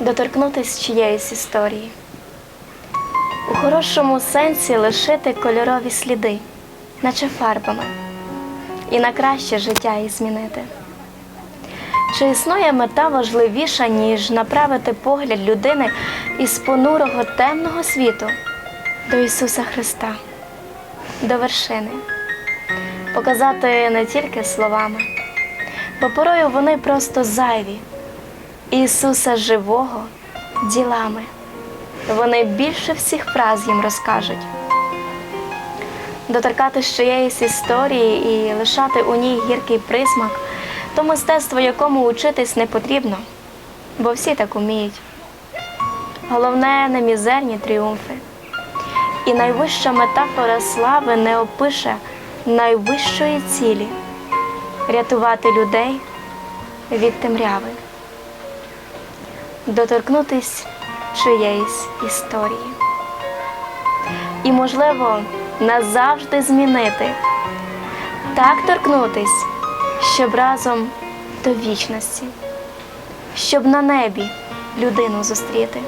доторкнутись чиєїсь історії, у хорошому сенсі лишити кольорові сліди, наче фарбами, і на краще життя їх змінити. Чи існує мета важливіша, ніж направити погляд людини із понурого темного світу до Ісуса Христа, до вершини, показати не тільки словами, бо порою вони просто зайві. Ісуса живого ділами. Вони більше всіх фраз їм розкажуть. Доторкати чиєїсь історії і лишати у ній гіркий присмак, то мистецтво, якому учитись не потрібно, бо всі так уміють. Головне не мізерні тріумфи. І найвища метафора слави не опише найвищої цілі рятувати людей від темряви доторкнутись чиєїсь історії. І, можливо, назавжди змінити, так торкнутись, щоб разом до вічності, щоб на небі людину зустріти.